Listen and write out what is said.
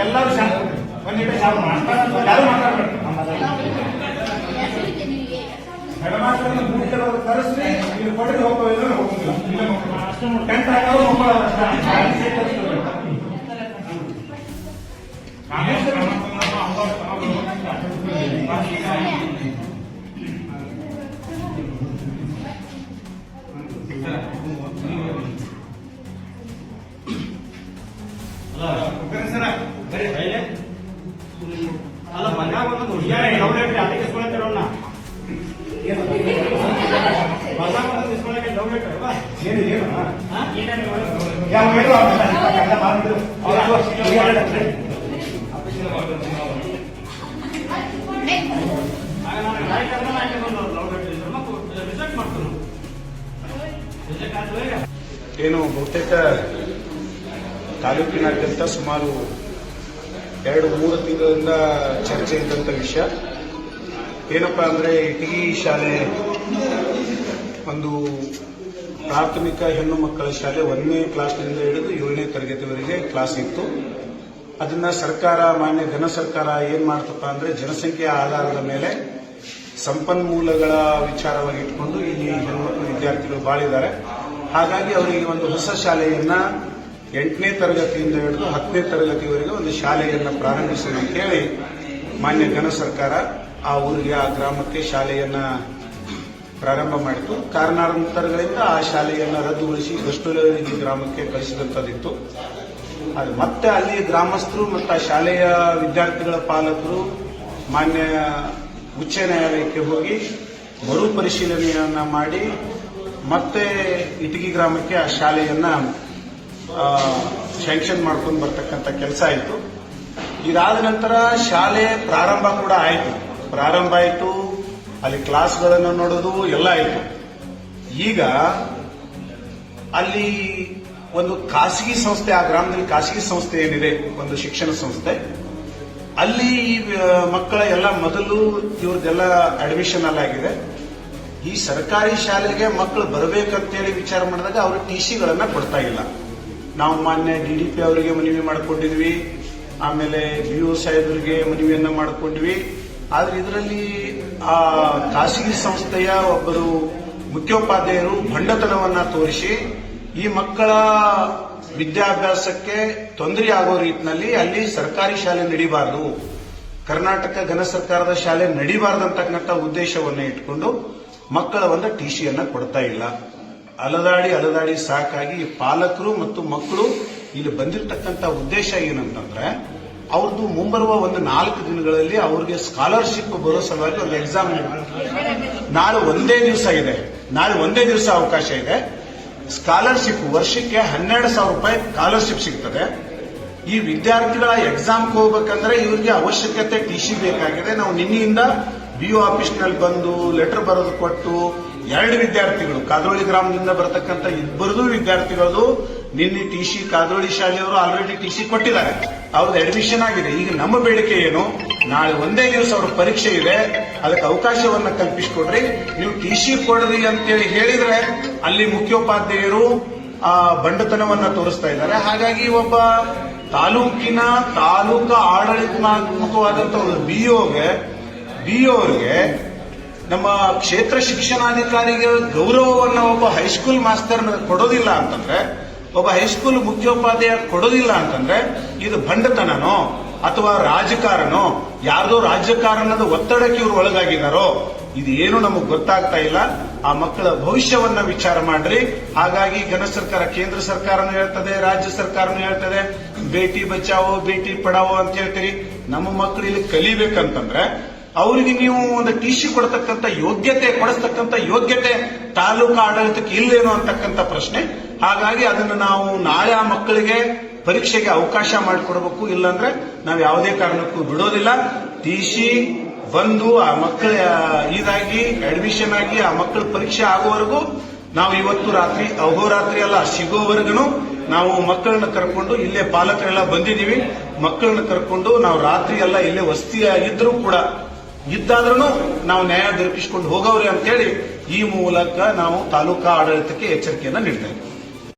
ಎಲ್ಲರೂ ಶಾಂತ ಒಂದು ನಿಮಿಷ ಶಾಂತ ನೀವು ಇಲ್ಲದ್ರೆ ಹೋಗೋದಿಲ್ಲ. ಮಕ್ಕಳು. ಟೆಂಟ್ ಹಾಕೋರು ಮಕ್ಕಳು ಏನು ಬಹುತೇಕ ತಾಲೂಕಿನಾದ್ಯಂತ ಸುಮಾರು ಎರಡು, ಮೂರು ತಿಂಗಳಿಂದ ಚರ್ಚೆ ಇದ್ದಂಥ ವಿಷಯ. ಏನಪ್ಪಾ ಅಂದರೆ ಇಟಗಿ ಶಾಲೆ ಒಂದು ಪ್ರಾಥಮಿಕ ಹೆಣ್ಣು ಮಕ್ಕಳ ಶಾಲೆ ಒಂದನೇ ಕ್ಲಾಸ್ನಿಂದ ಹಿಡಿದು ಏಳನೇ ತರಗತಿವರೆಗೆ ಕ್ಲಾಸ್ ಇತ್ತು. ಅದನ್ನ ಸರ್ಕಾರ, ಮಾನ್ಯ ಘನ ಸರ್ಕಾರ ಏನ್ ಮಾಡ್ತಪ್ಪ ಅಂದ್ರೆ ಜನಸಂಖ್ಯೆಯ ಆಧಾರದ ಮೇಲೆ ಸಂಪನ್ಮೂಲಗಳ ವಿಚಾರವಾಗಿ ಇಟ್ಕೊಂಡು ಇಲ್ಲಿ ಹೆಣ್ಮಕ್ಳು ವಿದ್ಯಾರ್ಥಿಗಳು ಬಾಳಿದ್ದಾರೆ. ಹಾಗಾಗಿ ಅವರಿಗೆ ಒಂದು ಹೊಸ ಶಾಲೆಯನ್ನ ಎಂಟನೇ ತರಗತಿಯಿಂದ ಹಿಡಿದು ಹತ್ತನೇ ತರಗತಿವರೆಗೆ ಒಂದು ಶಾಲೆಯನ್ನು ಪ್ರಾರಂಭಿಸಲು ಹೇಳಿ ಮಾನ್ಯ ಘನ ಸರ್ಕಾರ ಆ ಊರಿಗೆ, ಆ ಗ್ರಾಮಕ್ಕೆ ಶಾಲೆಯನ್ನ ಪ್ರಾರಂಭ ಮಾಡಿತು. ಕಾರಣಾಂತರಗಳಿಂದ ಆ ಶಾಲೆಯನ್ನ ರದ್ದುಗೊಳಿಸಿ ಗಷ್ಟುಲಗಿ ಗ್ರಾಮಕ್ಕೆ ಕಳಿಸಿದಂತದಿತ್ತು ಅದು ಮತ್ತೆ ಅಲ್ಲಿ ಗ್ರಾಮಸ್ಥರು ಮತ್ತು ಆ ಶಾಲೆಯ ವಿದ್ಯಾರ್ಥಿಗಳ ಪಾಲಕರು ಮಾನ್ಯ ಉಚ್ಚ ನ್ಯಾಯಾಲಯಕ್ಕೆ ಹೋಗಿ ಮರು ಪರಿಶೀಲನೆಯನ್ನ ಮಾಡಿ ಮತ್ತೆ ಇಟಗಿ ಗ್ರಾಮಕ್ಕೆ ಆ ಶಾಲೆಯನ್ನ ಶಾಂಕ್ಷನ್ ಮಾಡ್ಕೊಂಡು ಬರ್ತಕ್ಕಂಥ ಕೆಲಸ ಆಯಿತು. ಇದಾದ ನಂತರ ಶಾಲೆ ಪ್ರಾರಂಭ ಕೂಡ ಆಯಿತು. ಪ್ರಾರಂಭ ಆಯಿತು, ಅಲ್ಲಿ ಕ್ಲಾಸ್ಗಳನ್ನು ನೋಡೋದು ಎಲ್ಲ ಆಯಿತು. ಈಗ ಅಲ್ಲಿ ಒಂದು ಖಾಸಗಿ ಸಂಸ್ಥೆ, ಆ ಗ್ರಾಮದಲ್ಲಿ ಖಾಸಗಿ ಸಂಸ್ಥೆ ಏನಿದೆ, ಒಂದು ಶಿಕ್ಷಣ ಸಂಸ್ಥೆ. ಅಲ್ಲಿ ಮಕ್ಕಳ ಎಲ್ಲ ಮೊದಲು ಇವ್ರದ್ದೆಲ್ಲ ಅಡ್ಮಿಷನ್ ಎಲ್ಲ ಆಗಿದೆ. ಈ ಸರ್ಕಾರಿ ಶಾಲೆಗೆ ಮಕ್ಕಳು ಬರಬೇಕಂತೇಳಿ ವಿಚಾರ ಮಾಡಿದಾಗ ಅವರು ಟಿ ಸಿಗಳನ್ನ ಕೊಡ್ತಾ ಇಲ್ಲ. ನಾವು ಮಾನ್ಯ ಡಿ ಡಿ ಪಿ ಅವರಿಗೆ ಮನವಿ ಮಾಡಿಕೊಂಡಿದ್ವಿ. ಆಮೇಲೆ ಬಿ ಒ ಸಾಹೇಬರಿಗೆ ಮನವಿಯನ್ನ ಮಾಡಿಕೊಂಡ್ವಿ ಆದ್ರೆ ಇದರಲ್ಲಿ ಆ ಖಾಸಗಿ ಸಂಸ್ಥೆಯ ಒಬ್ಬರು ಮುಖ್ಯೋಪಾಧ್ಯಾಯರು ಭಂಡತನವನ್ನ ತೋರಿಸಿ, ಈ ಮಕ್ಕಳ ವಿದ್ಯಾಭ್ಯಾಸಕ್ಕೆ ತೊಂದರೆ ಆಗೋ ರೀತಿನಲ್ಲಿ ಅಲ್ಲಿ ಸರ್ಕಾರಿ ಶಾಲೆ ನಡಿಬಾರದು. ಕರ್ನಾಟಕ ಘನ ಸರ್ಕಾರದ ಶಾಲೆ ನಡಿಬಾರ್ದಂತಕ್ಕಂಥ ಉದ್ದೇಶವನ್ನ ಇಟ್ಕೊಂಡು ಮಕ್ಕಳ ಒಂದು ಟಿ ಸಿಯನ್ನು ಕೊಡ್ತಾ ಇಲ್ಲ. ಅಲದಾಡಿ ಅಲದಾಡಿ ಸಾಕಾಗಿ ಪಾಲಕರು ಮತ್ತು ಮಕ್ಕಳು ಇಲ್ಲಿ ಬಂದಿರತಕ್ಕಂಥ ಉದ್ದೇಶ ಏನಂತಂದ್ರೆ ಅವ್ರದ್ದು ಮುಂಬರುವ ಒಂದು ನಾಲ್ಕು ದಿನಗಳಲ್ಲಿ ಅವ್ರಿಗೆ ಸ್ಕಾಲರ್ಶಿಪ್ ಬರೋ ಸಲುವಾಗಿ ಒಂದು ಎಕ್ಸಾಮ್ ನಾಳೆ ಒಂದೇ ದಿವಸ ಇದೆ. ನಾಳೆ ಒಂದೇ ದಿವಸ ಅವಕಾಶ ಇದೆ. ಸ್ಕಾಲರ್ಶಿಪ್ ವರ್ಷಕ್ಕೆ ಹನ್ನೆರಡು ಸಾವಿರ ರೂಪಾಯಿ ಸ್ಕಾಲರ್ಶಿಪ್ ಸಿಗ್ತದೆ. ಈ ವಿದ್ಯಾರ್ಥಿಗಳ ಎಕ್ಸಾಮ್ಗೆ ಹೋಗ್ಬೇಕಂದ್ರೆ ಇವರಿಗೆ ಅವಶ್ಯಕತೆ ಟಿ ಸಿ ಬೇಕಾಗಿದೆ. ನಾವು ನಿನ್ನೆಯಿಂದ ಬಿಒ ಆಫೀಸ್ನಲ್ಲಿ ಬಂದು ಲೆಟರ್ ಬರೆದು ಕೊಟ್ಟು ಎರಡು ವಿದ್ಯಾರ್ಥಿಗಳು, ಕಾದ್ರೋಳಿ ಗ್ರಾಮದಿಂದ ಬರತಕ್ಕಂತ ಇಬ್ಬರದು ವಿದ್ಯಾರ್ಥಿಗಳದು, ನಿನ್ನೆ ಟಿ ಸಿ ಕಾದ್ರೋಳಿ ಶಾಲೆಯವರು ಆಲ್ರೆಡಿ ಟಿ ಸಿ ಕೊಟ್ಟಿದ್ದಾರೆ. ಅವ್ರದ್ದು ಅಡ್ಮಿಷನ್ ಆಗಿದೆ. ಈಗ ನಮ್ಮ ಬೇಡಿಕೆ ಏನು? ನಾಳೆ ಒಂದೇ ದಿವಸ ಅವ್ರ ಪರೀಕ್ಷೆ ಇದೆ. ಅದಕ್ಕೆ ಅವಕಾಶವನ್ನ ಕಲ್ಪಿಸಿಕೊಡ್ರಿ. ನೀವು ಟಿ ಸಿ ಕೊಡ್ರಿ ಅಂತೇಳಿ ಹೇಳಿದ್ರೆ ಅಲ್ಲಿ ಮುಖ್ಯೋಪಾಧ್ಯಾಯರು, ಆ, ಬಂಡತನವನ್ನ ತೋರಿಸ್ತಾ ಇದ್ದಾರೆ. ಹಾಗಾಗಿ ಒಬ್ಬ ತಾಲೂಕಿನ ತಾಲೂಕು ಆಡಳಿತಾತ್ಮಕವಾದಂತಹ ಒಂದು ಬಿಒಗೆ ಬಿಒಗೆ ನಮ್ಮ ಕ್ಷೇತ್ರ ಶಿಕ್ಷಣಾಧಿಕಾರಿಗೆ ಗೌರವವನ್ನು ಒಬ್ಬ ಹೈಸ್ಕೂಲ್ ಮಾಸ್ತರ್ ಕೊಡೋದಿಲ್ಲ ಅಂತಂದ್ರೆ, ಒಬ್ಬ ಹೈಸ್ಕೂಲ್ ಮುಖ್ಯೋಪಾಧ್ಯಾಯ ಕೊಡೋದಿಲ್ಲ ಅಂತಂದ್ರೆ, ಇದು ಭಂಡತನನೋ ಅಥವಾ ರಾಜಕಾರಣೋ, ಯಾರ್ದೋ ರಾಜಕಾರಣದ ಒತ್ತಡಕ್ಕೆ ಇವರು ಒಳಗಾಗಿದ್ದಾರೋ ಇದೇನು ನಮಗೆ ಗೊತ್ತಾಗ್ತಾ ಇಲ್ಲ. ಆ ಮಕ್ಕಳ ಭವಿಷ್ಯವನ್ನ ವಿಚಾರ ಮಾಡ್ರಿ. ಹಾಗಾಗಿ ಘನ ಸರ್ಕಾರ, ಕೇಂದ್ರ ಸರ್ಕಾರನು ಹೇಳ್ತದೆ, ರಾಜ್ಯ ಸರ್ಕಾರನು ಹೇಳ್ತದೆ, ಬೇಟಿ ಬಚಾವೋ, ಬೇಟಿ ಪಡಾವೋ ಅಂತ ಹೇಳ್ತೀರಿ. ನಮ್ಮ ಮಕ್ಕಳು ಇಲ್ಲಿ ಕಲಿಬೇಕಂತಂದ್ರೆ ಅವರಿಗೆ ನೀವು ಒಂದು ಟಿ ಸಿ ಕೊಡತಕ್ಕಂತ ಯೋಗ್ಯತೆ, ಕೊಡಿಸ್ತಕ್ಕಂಥ ಯೋಗ್ಯತೆ, ತಾಲೂಕು ಆಡಳಿತಕ್ಕೆ ಇಲ್ಲೇನೋ ಅಂತಕ್ಕಂಥ ಪ್ರಶ್ನೆ. ಹಾಗಾಗಿ ಅದನ್ನು ನಾವು ನಾಳೆ ಆ ಮಕ್ಕಳಿಗೆ ಪರೀಕ್ಷೆಗೆ ಅವಕಾಶ ಮಾಡಿಕೊಡ್ಬೇಕು. ಇಲ್ಲಾಂದ್ರೆ ನಾವು ಯಾವುದೇ ಕಾರಣಕ್ಕೂ ಬಿಡೋದಿಲ್ಲ. ಟಿ ಸಿ ಬಂದು ಆ ಮಕ್ಕಳ, ಇದಾಗಿ ಅಡ್ಮಿಷನ್ ಆಗಿ ಆ ಮಕ್ಕಳ ಪರೀಕ್ಷೆ ಆಗುವವರೆಗೂ ನಾವು ಇವತ್ತು ರಾತ್ರಿ, ಅಹೋರಾತ್ರಿ ಅಲ್ಲ ಸಿಗೋವರೆಗೂ ನಾವು ಮಕ್ಕಳನ್ನ ಕರ್ಕೊಂಡು ಇಲ್ಲೇ ಪಾಲಕರೆಲ್ಲ ಬಂದಿದ್ದೀವಿ. ಮಕ್ಕಳನ್ನ ಕರ್ಕೊಂಡು ನಾವು ರಾತ್ರಿ ಎಲ್ಲ ಇಲ್ಲೇ ವಸ್ತಿಯಾಗಿದ್ರೂ ಕೂಡ ಇದ್ದಾದ್ರೂ ನಾವು ನ್ಯಾಯ ದೊರಕಿಸಿಕೊಂಡು ಹೋಗವ್ರೆ ಅಂತೇಳಿ ಈ ಮೂಲಕ ನಾವು ತಾಲೂಕಾ ಆಡಳಿತಕ್ಕೆ ಎಚ್ಚರಿಕೆಯನ್ನು ನೀಡ್ತಾ